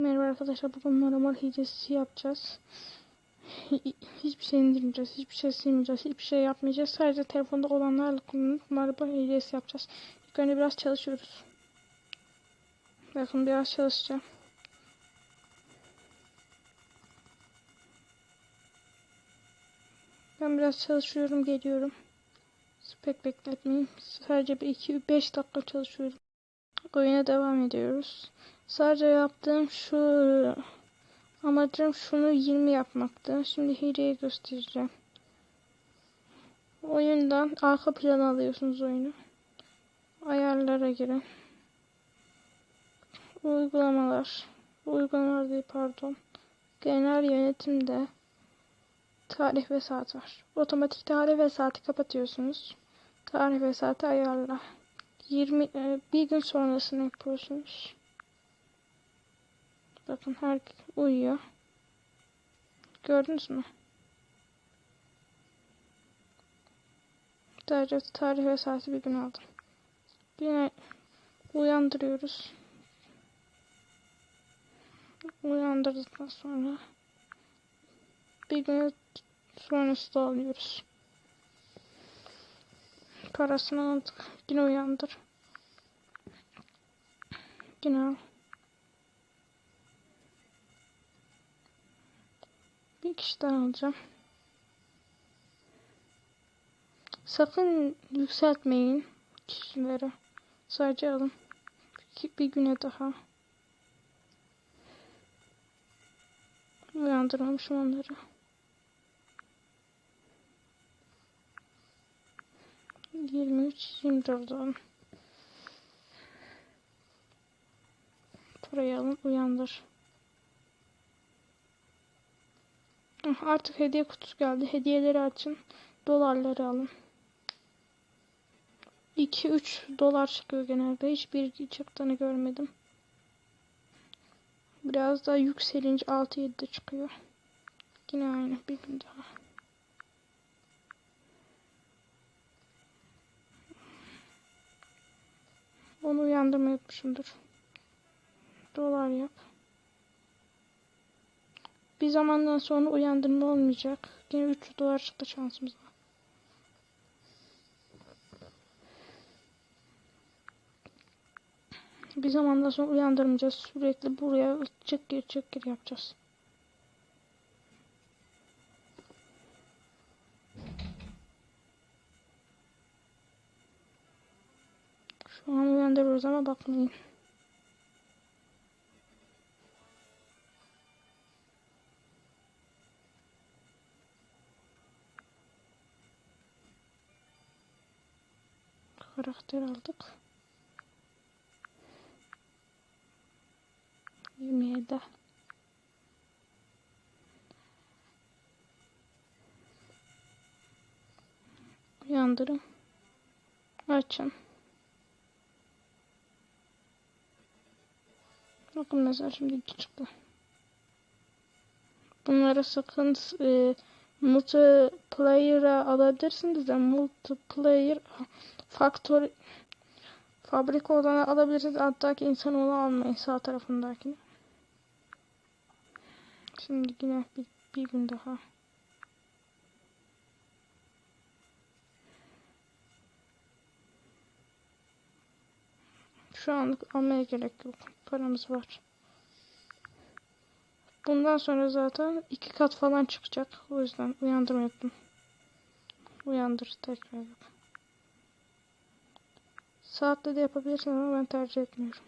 Merhaba arkadaşlar bugün normal hilesi yapacağız. Hi- Hiçbir şey indirmeyeceğiz, hiçbir şey silmeyeceğiz, hiçbir şey yapmayacağız. Sadece telefonda olanlarla kullanıp normal hilesi yapacağız. İlk önce biraz çalışıyoruz. Bakın biraz çalışacağım. Ben biraz çalışıyorum, geliyorum. Pek bekletmeyin. Sadece bir 2-5 dakika çalışıyorum. Oyuna devam ediyoruz. Sadece yaptığım şu amacım şunu 20 yapmaktı. Şimdi hileyi göstereceğim. Oyundan arka plana alıyorsunuz oyunu. Ayarlara girin. Uygulamalar. Uygulamalar değil pardon. Genel yönetimde tarih ve saat var. Otomatik tarih ve saati kapatıyorsunuz. Tarih ve saati ayarla. 20 e, bir gün sonrasını yapıyorsunuz. Bakın her uyuyor. Gördünüz mü? Sadece tarih ve saati bir gün aldım. Yine uyandırıyoruz. Uyandırdıktan sonra bir gün sonrası da alıyoruz. Parasını aldık. Yine uyandır. Yine al. Bir kişi daha alacağım. Sakın yükseltmeyin kişileri. Sadece alın. Bir, güne daha. Uyandırmamışım onları. Yirmi üç, yirmi dört alın. Parayı alın, uyandır. Artık hediye kutusu geldi. Hediyeleri açın. Dolarları alın. 2-3 dolar çıkıyor genelde. Hiçbir çıktığını görmedim. Biraz daha yükselince 6-7'de çıkıyor. Yine aynı bir gün daha. Onu uyandırma yapmışımdır. Dolar yap. Bir zamandan sonra uyandırma olmayacak. Yine 3 dolar çıktı şansımıza. Bir zamandan sonra uyandırmayacağız. Sürekli buraya çık gir çık gir yapacağız. Şu an uyandırıyoruz ama bakmayın. Karakter aldık. 27. Uyandırın. Açın. Bakın mesela şimdi iki çıktı. Bunları sakın e, multiplayer'a alabilirsiniz de multiplayer faktör fabrika olanı alabilirsiniz. Alttaki insan onu almayın sağ tarafındakini. Şimdi yine bir, bir gün daha. Şu anlık almaya gerek yok. Paramız var. Bundan sonra zaten iki kat falan çıkacak. O yüzden uyandırmadım. Uyandır tekrar yap. Saatte de yapabilirsin ama ben tercih etmiyorum.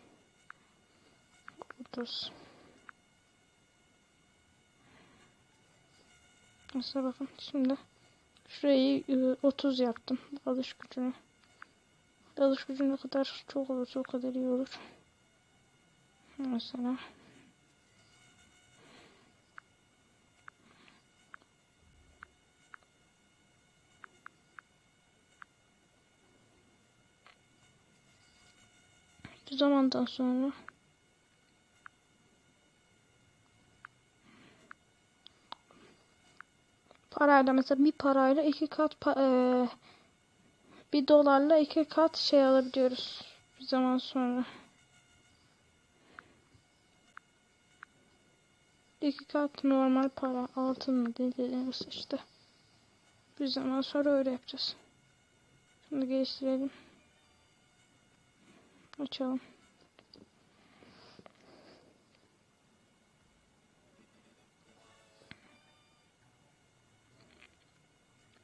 30. Mesela bakın şimdi şurayı e, 30 yaptım. Alış gücünü. Alış gücü ne kadar çok olursa o kadar iyi olur. Mesela bir zamandan sonra parayla mesela bir parayla iki kat pa eee, bir dolarla iki kat şey alabiliyoruz bir zaman sonra. iki kat normal para altın mı dediğimiz işte. Bir zaman sonra öyle yapacağız. Şimdi geliştirelim. Açalım.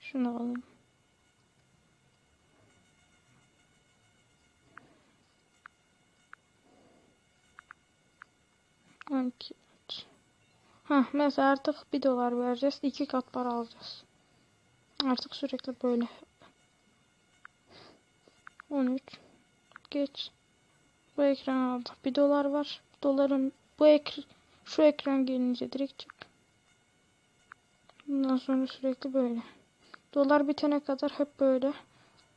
Şunu alalım. Ha mesela artık bir dolar vereceğiz. iki kat para alacağız. Artık sürekli böyle. 13. Geç. Bu ekran aldı. Bir dolar var. Doların bu ekran şu ekran gelince direkt çık. Bundan sonra sürekli böyle. Dolar bitene kadar hep böyle.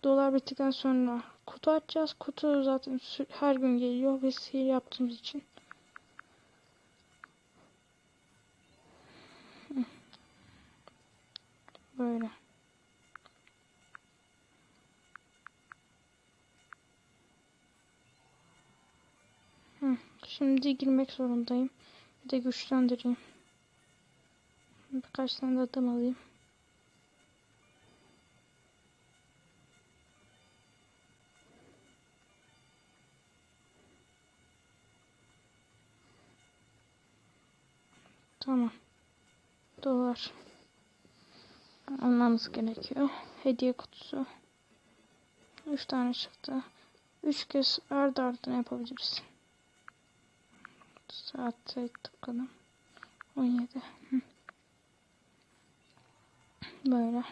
Dolar bittikten sonra kutu açacağız. Kutu zaten her gün geliyor ve sihir yaptığımız için. Böyle. Şimdi girmek zorundayım. Bir de güçlendireyim. Birkaç tane de adam alayım. Tamam. Dolar. Almamız gerekiyor. Hediye kutusu. 3 tane çıktı. 3 kez ardı ardına yapabiliriz. Saat tıkladım. 17. Hı. Böyle.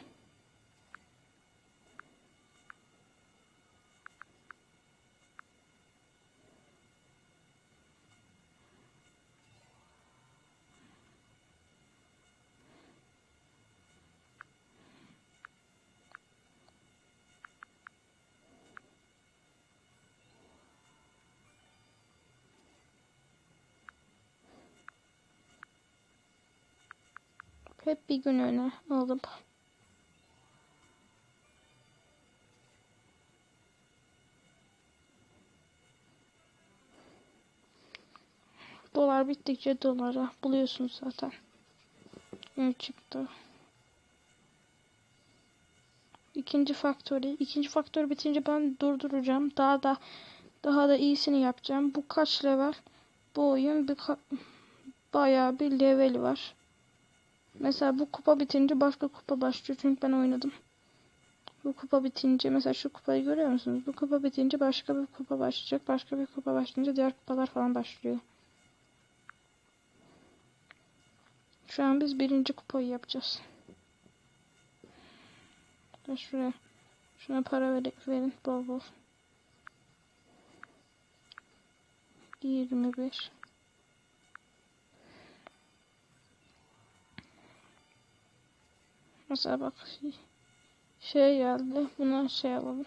Hep bir gün öne alıp Dolar bittikçe dolara buluyorsunuz zaten. Ne çıktı? İkinci faktörü. ikinci faktör bitince ben durduracağım. Daha da daha da iyisini yapacağım. Bu kaç level? Bu oyun bir bayağı bir level var. Mesela bu kupa bitince başka kupa başlıyor. Çünkü ben oynadım. Bu kupa bitince mesela şu kupayı görüyor musunuz? Bu kupa bitince başka bir kupa başlayacak. Başka bir kupa başlayınca diğer kupalar falan başlıyor. Şu an biz birinci kupayı yapacağız. Şuraya. Şuna para ver, verin bol bol. 25 Mesela bak şey geldi. Buna şey alalım.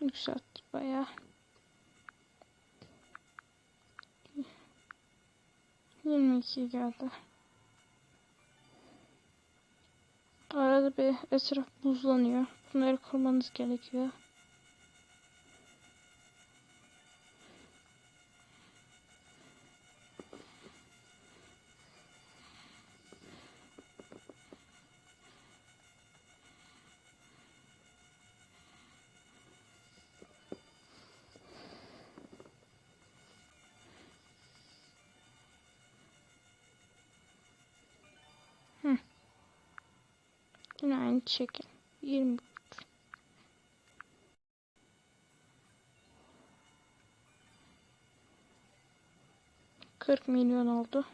Yükseltti bayağı. 22 geldi. Arada bir etraf buzlanıyor. Bunları kurmanız gerekiyor. Yine aynı şekil. 20 40 milyon oldu.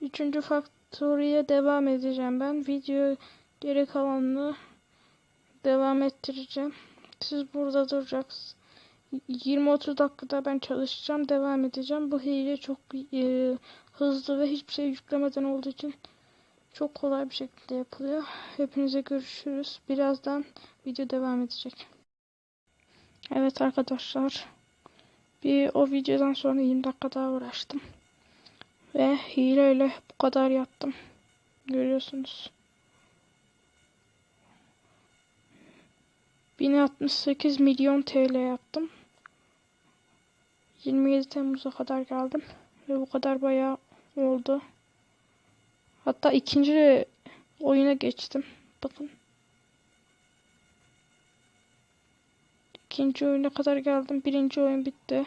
Üçüncü faktöriye devam edeceğim ben. Video geri kalanını devam ettireceğim. Siz burada duracaksınız. 20-30 dakikada ben çalışacağım. Devam edeceğim. Bu hile çok e, hızlı ve hiçbir şey yüklemeden olduğu için çok kolay bir şekilde yapılıyor. Hepinize görüşürüz. Birazdan video devam edecek. Evet arkadaşlar. Bir o videodan sonra 20 dakika daha uğraştım. Ve hileyle bu kadar yattım. Görüyorsunuz. 1068 milyon TL yaptım. 27 Temmuz'a kadar geldim. Ve bu kadar bayağı oldu. Hatta ikinci oyuna geçtim. Bakın. İkinci oyuna kadar geldim. Birinci oyun bitti.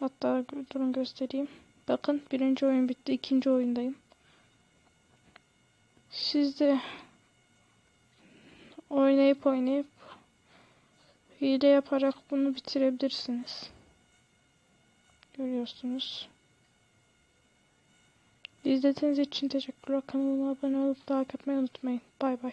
Hatta durun göstereyim. Bakın birinci oyun bitti. İkinci oyundayım. Siz de oynayıp oynayıp hile yaparak bunu bitirebilirsiniz. Görüyorsunuz. İzlediğiniz için teşekkürler. Kanalıma abone olup like atmayı unutmayın. Bay bay.